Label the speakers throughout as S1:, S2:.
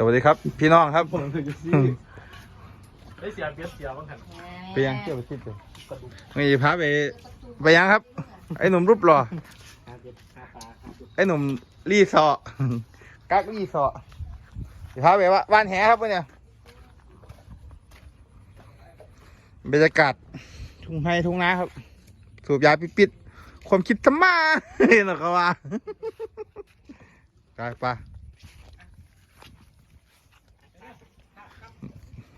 S1: สวัสดีครับ พี่น้องครับ
S2: ผมถึงจะซีได้เสียเปียกเสียบ้างครับ
S1: ไปยังเที่ยวไปคิดเลยนี่พาไปไปยังครับ ไอ้หนุ่มรูปหล่อ
S2: หาเก็บหาปลาหาเก็บ
S1: ไอ้หนุ่มรีสอร์กักรีสอร์จะพาไปว่าบ้านแหครับวันเนี่ยบรรยากาศทุ่งไฮทุ่งนาครับ สูบยาปิดๆความคิดธรรมะเห็นหรอครับว่าไปไป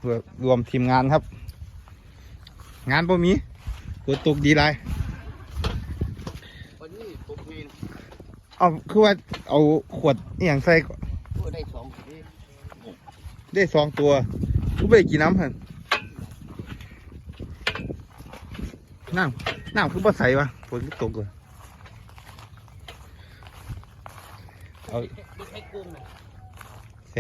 S1: รวมรวมทีมงานครับ งานพวกมีฝนตกดีไร
S3: วันนี้ผมมี
S1: เอาคือว่าเอาขวดอหย่างใส่ก่อน
S3: ตัวได้สองที
S1: ได้สองตัวกูไม่ได้กินน้ำพันน้ำน้ำคือบ่ใสวะฝนก็ตกเลยเอา
S3: ไม่ใช่กุ้งนะ
S1: เส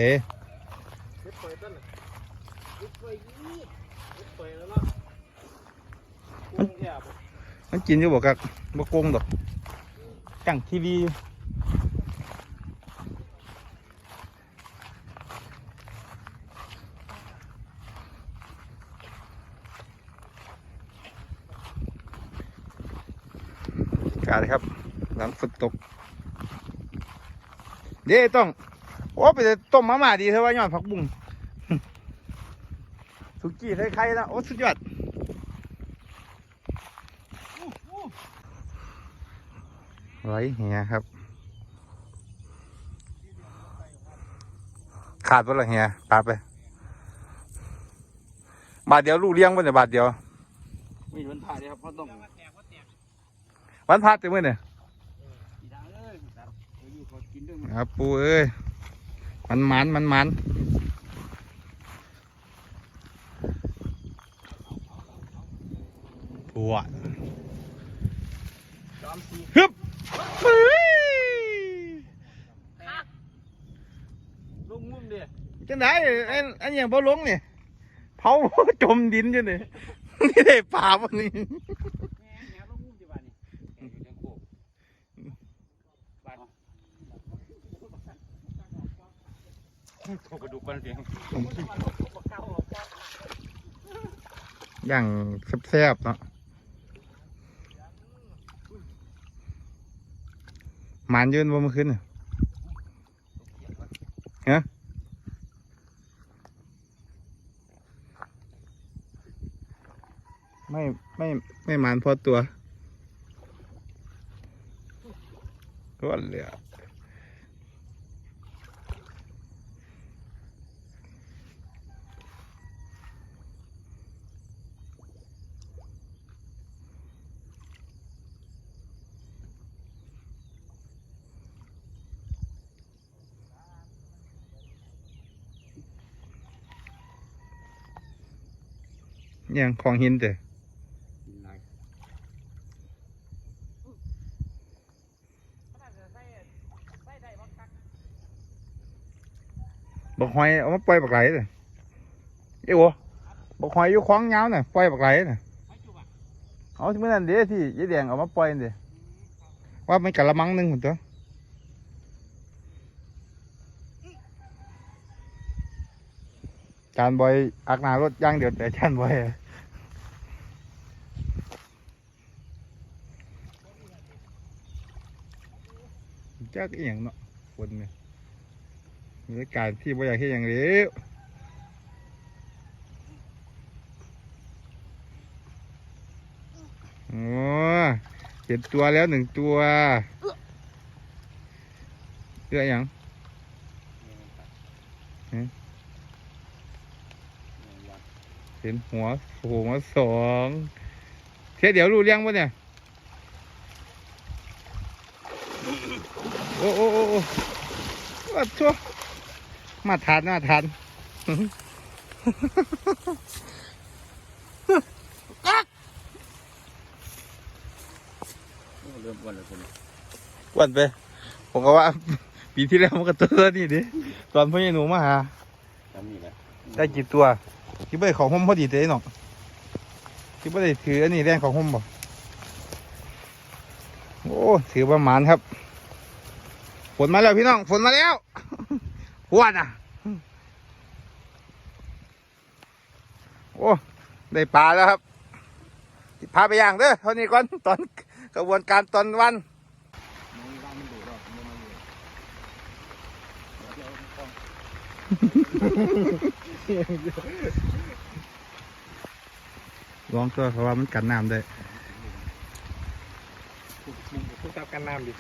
S1: มันกินอยู่บอกกับบ่โกงดอกจังทีวีกาศครับ หลังฝนตก เด้ต้อง โอ้ไปต่ต้มมาม่าดีเท่าว่าย้อนผักบุ้ง สุกี้ใส่ไข่นะโอ้สุดยอดไว้เฮียครับ ขาดไปละเฮียปาไป บาทเดียวลูกเลี้ยงวันเนี่ยบาทเดียว
S3: มีวันผ่าเลยครับเพราะต้อง
S1: วันพัดเต็มเลยเนี่ย
S3: อีดังเลยครับเดี๋ยวอยู่ขอกินด้วยมั้ย
S1: ครับปูเอ้ยมันมันมันมัน ปวด
S2: สามสี่
S1: ฮึบเฮ้ย
S2: ลูกงุ่มเดีย
S1: จังไหนอันอันอย่างบ่ลงเนี่ยเผาจมดินจังเลยนี่ได้ป่าวันนี้
S3: แง่แง่ลูกงุ่มดีกว่านี่แง่อยู่ในโคกบ้านโคกกระดูกกันเสียง
S1: อย่างแซ่บๆเนาะ หมันยืนบ่เมื่อคืนน่ะฮะไม่ไม่ไม่หมันพอตัวก็เหลือ ย่างของหินเด้บักหอยเอามาปล่อยบักไหลเลยเอ้วบักหอยอยู่คล้องยาวน่ะปล่อยบักไหลน่ะเอาที่เมื่อนั้นเด้ที่ยายแดงเอามาปล่อยนั่นเด้ว่ามันกะละมังหนึงหมดตัวจานบอยอักหนารถย่างเดียวแต่จานบอย จักอียงเนาะคนเนี่ยบรรยากาศที่บ่อยากให้อย่างเร็วโอ้เห็นตัวแล้วหนึ่งตัวเรื่องอย่างเห็นหัวหัวสองเทียเดี๋ยวรู้เรื่องปะเนี่ย โอ้โอ้โอ้โอ้ว่าชั่วมาทานมาทาน
S3: เริ่มวันแล้วคน
S1: วันไป ผมก็ว่า ปีที่แล้วมันก็ตัวนี่ดิ ตอนพ่อใหญ่หนูมาหา
S3: ทำนี่แหละ
S1: ได้กี่ตัวที่ไม่ได้ของผมพอดีเต้หนอกที่ไม่ได้ถืออันนี้แรงของผมบ่ โอ้ ถือประมาณครับฝ นมาแล้วพี่น้อง ฝนมาแล้วหวานอะ โอ้ ได้ปลาแล้วครับ พาไปย่างเด้อเท่านี้ก่อนตอนกระบวนการตอนวันลองตัวเพราะว่ามันกันน้ำได้
S2: คุณกับกันน้ำดิ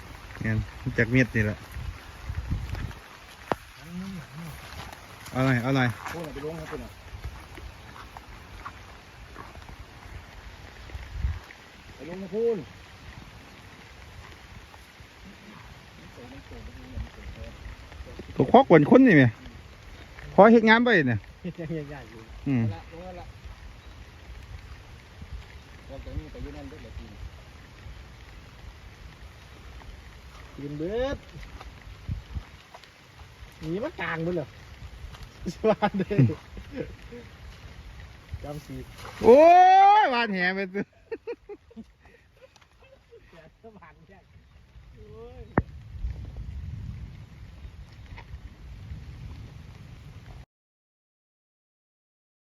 S1: เนี่ยจากเม็ดนี่แหละเอาหน่อยเอาหน่อย
S3: พวกเราไปลงให้เป็นอะไปลงนะพูน
S1: ก็คอกวนคนนี่ไหมพอเฮ็ดงานไปเนี่ย
S2: ยังยังใหญ่อยู่
S1: อืม
S3: ละลงแล้วละเราจะนี่ไปอยืนนั่นด้วยเหรอที
S2: กินเบิดหนีมากลางมึงเหรอสวัสดีจำสี
S1: โอ้ยวานแหไปตัว
S2: แกสว่านแค่โอ้ย